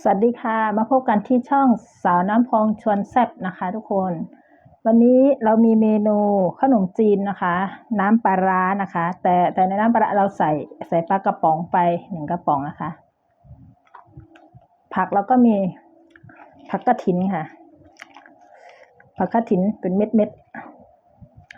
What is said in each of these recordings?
สวัสดีค่ะ มาพบกันที่ช่องสาวน้ำพองชวนแซบนะคะทุกคน วันนี้เรามีเมนูขนมจีนนะคะ น้ำปลาร้านะคะ แต่แต่ในน้ำปลาร้าเราใส่ใส่ปลากระป๋องไปหนึ่งกระป๋องนะคะ ผักเราก็มีผักกระถินค่ะ ผักกระถินเป็นเม็ดเม็ด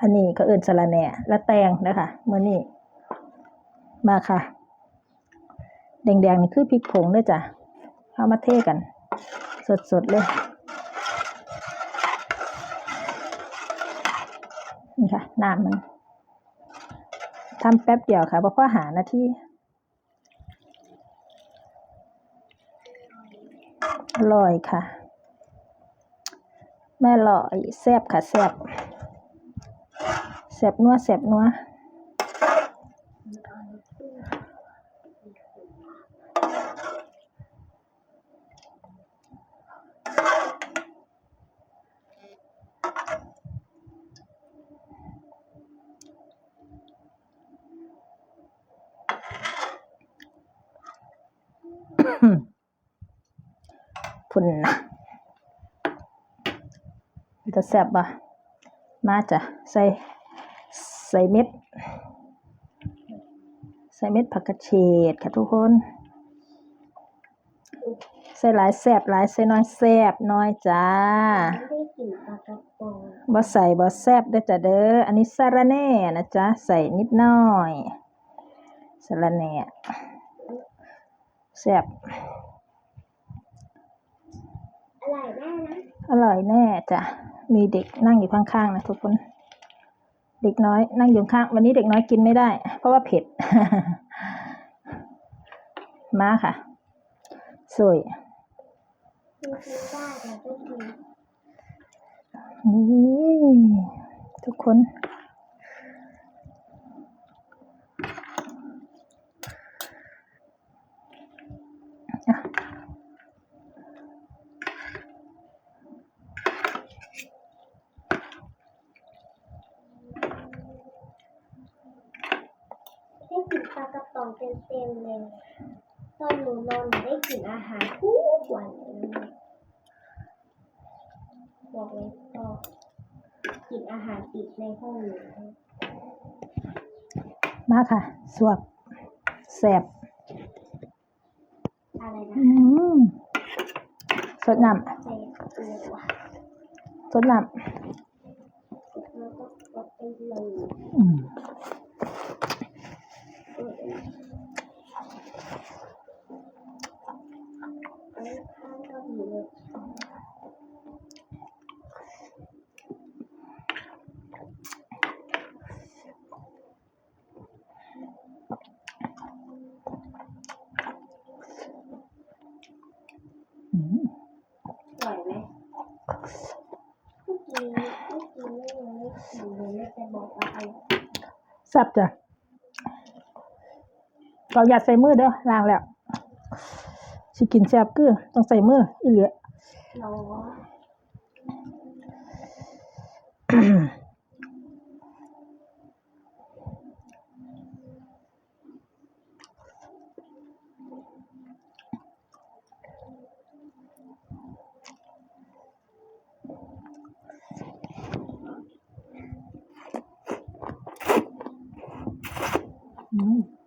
อันนี้ก็เอิญสะระแหน่และแตงนะคะเมื่อนี้มาค่ะ แดงๆนี่คือพริกผงด้วยจ้ะ เอามาเทกัน สดๆเลยนี่ค่ะน้ำมันทำแป๊บเดียวค่ะเพราะว่าหานาทีอร่อยค่ะ แม่หล่อยแซบค่ะแซบแซบนัวแซบนัว พุ่นนะจะแซ่บปะมาจ้ะใส่ใส่เม็ด ใส่เม็ดผักกระเฉดค่ะทุกคน ใส่หลายแซ่บหลายใส่น้อยแซ่บน้อยจ้าไม่ได้กลิ่นปลากระป๋องบ่ใส่บ่แซ่บเด้อจ้ะเด้อ อันนี้สะระแหน่นะจ๊ะ ใส่นิดหน่อยสะระแหน่ แซ่บอร่อยแน่นะอร่อยแน่จ้ะมีเด็กนั่งอยู่ข้างๆนะทุกคน เด็กน้อยนั่งอยู่ข้าง วันนี้เด็กน้อยกินไม่ได้ เพราะว่าเผ็ด มาค่ะ สวยกินกินได้แต่ไม่กินอุ้ยทุกคน ลิ่นปลากระป๋องเต็มๆเลยตอนหนูนอนหนูได้กลิ่นอาหารทุกวันเลยบอกเลยก็กลิ่นอาหารติดในห้องหนูมาค่ะ สวบแสบอะไรนะอืมสดน้ใส่ตัวำสดน้แล้วก็กดไปเลยำอืม เออเออข้างก็มีเลย อืม อร่อยไหมเมื่อกี้เมื่อกี้ไม่ยังไม่กินเลย แม่จะบอกว่าอร่อยแซ่บจ้ะเราอย่าใส่มือเด้อล้างแล้วสิกินแซ่บคือต้องใส่มืออีเหลีย เ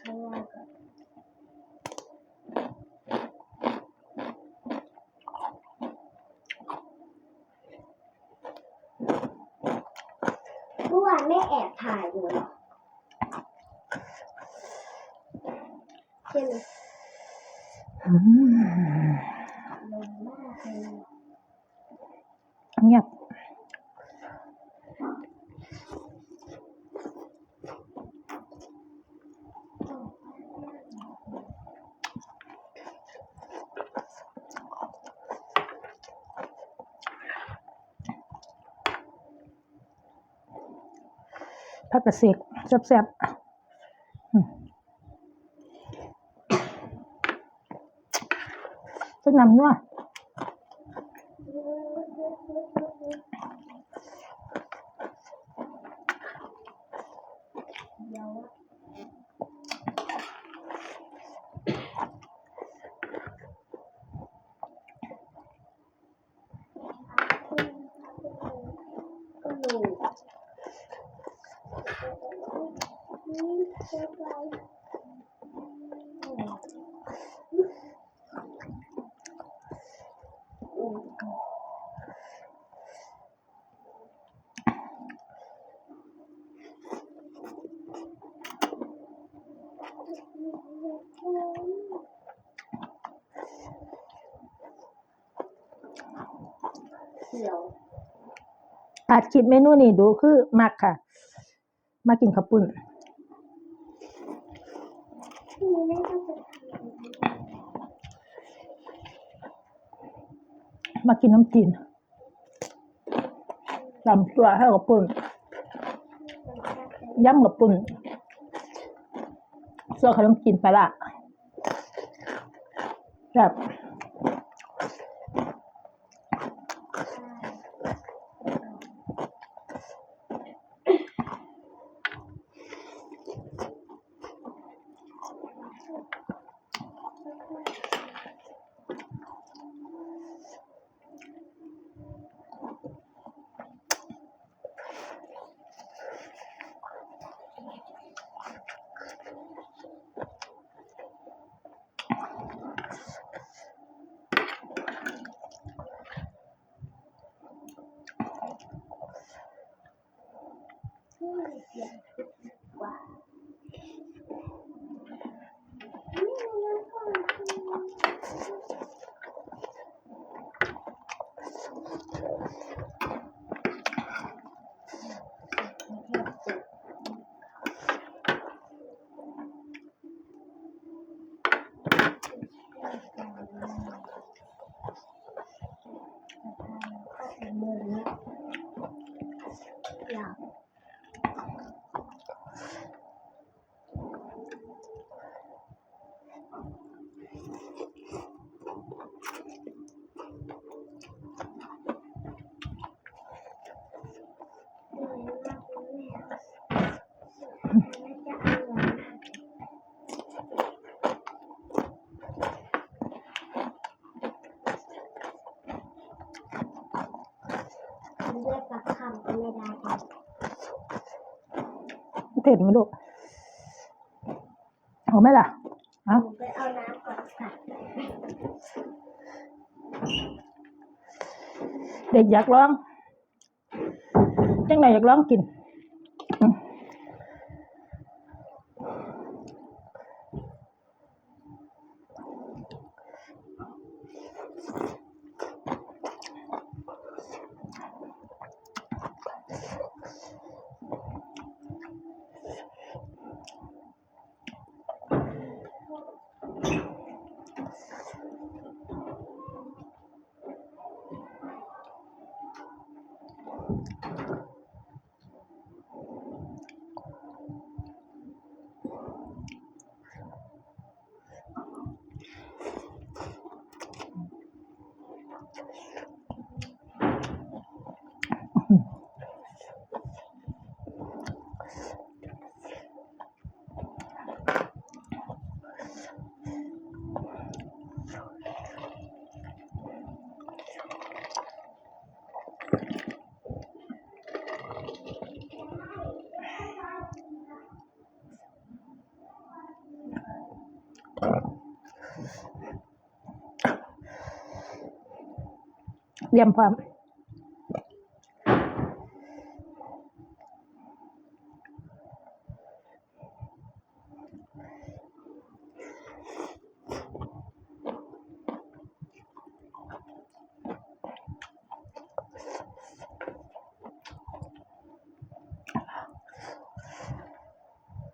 ข้างล่างก่อนเมื่อวานไม่แอบถ่ายอยู่หรอใช่ไหม ผักกระเสกแซ่บๆอืมจะนำนัว เดี๋ยว ก็ดูนี่เช็คไว้เขียว อาจคิดเมนูนี้ดูคือมักค่ะ มากินข้าวปุ้นมากินน้ำจีนตำตัวให้กับปุ้นย่ำกับปุ้น ส่วนขนมกินไปละแบบ yeah. ผ็ดไหมลูกเอาไหมล่ะหเอานูไปเอาน้ำก่อนค่ะเด็กอยากลองจังไหนอยากลองกิน เรียมพร้อม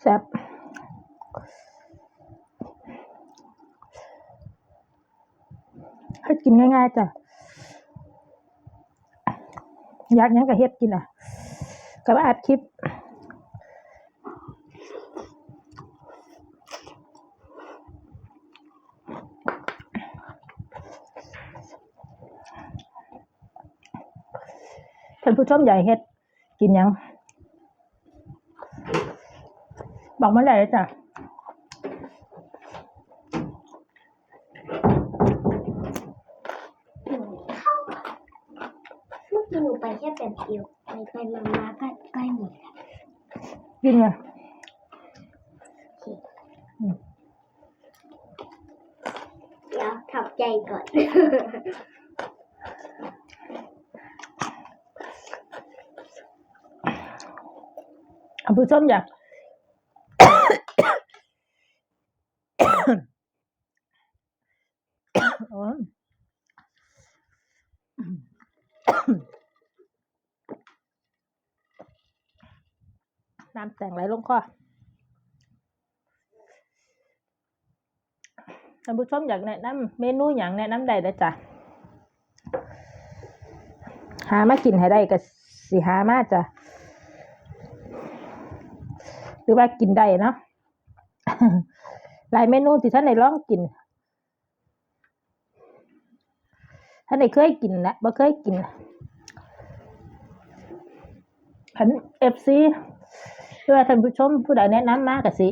แซ่บให้กินง่ายๆจ้ะ อยากหยังก็เฮ็ดกินอะกับอัดคลิปท่านผู้ชมใหญ่เฮ็ดกินหยัง บอกมาได้เลยจ้ะ หนูเข้าเมื่อกี้หนูไปแค่แบบ เดียวไปไปมามาก็ใกล้หมดแล้วกินไงเดี๋ยวทำใจก่อนท่านผู้ชมอยากโอ้ น้ำแต่งไหลลงคอท่านผู้ชมอยากแนะนำเมนูอย่างแนะนำได้นะจ๊ะหามากินให้ได้ก็สิหามาจ้ะหรือว่ากินได้เนาะหลายเมนูที่ท่านได้ลองกินท่านได้เคยกินนะบ่เคยกินขันเอฟซี เพื่อท่านผู้ชมผู้ใดแนะนำมากกสิ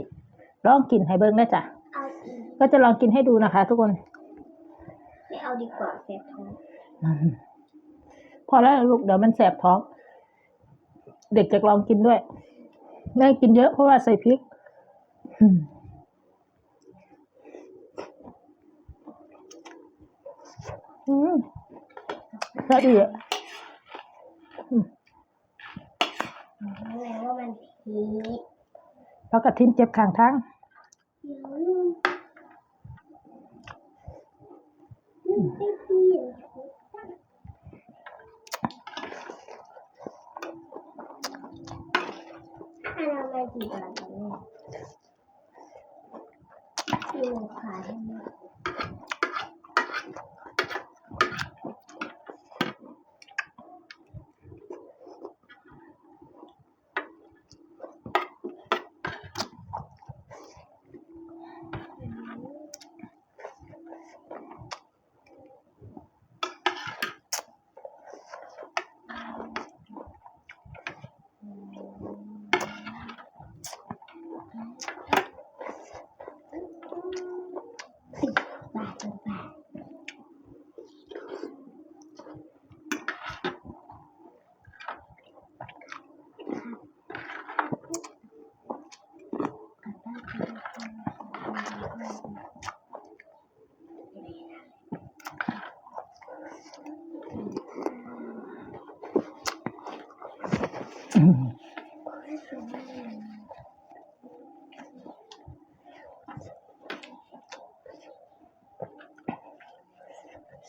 ลองกินให้เบิ่งได้จ้ะเอาอีกก็จะลองกินให้ดูนะคะ ทุกคนไม่เอาดีกว่าแสบท้องพอแล้วลูกเดี๋ยวมันแสบท้อง เด็กจะลองกินด้วยไม่ให้กินเยอะเพราะว่าใส่พริกอืมอืมแซ่บดีอะ รู้แล้วว่ามันพีด แล้วกระทิมเจ็บข้างทางเดี๋ยวนึงนึงไม่พีดอันนั้นมากี่บาทเนี่ยที่หนูขายให้แม่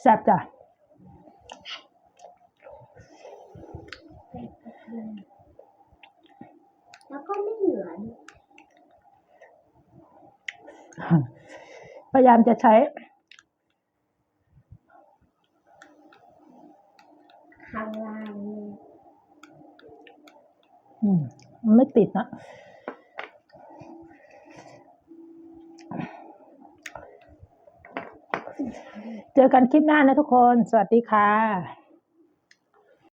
แซ่บจ้ะแล้วก็ไม่เหลือด้วยพยายามจะใช้ข้างล่างนี่อืม มันไม่ติดนะ เจอกันคลิปหน้านะทุกคน สวัสดีค่ะ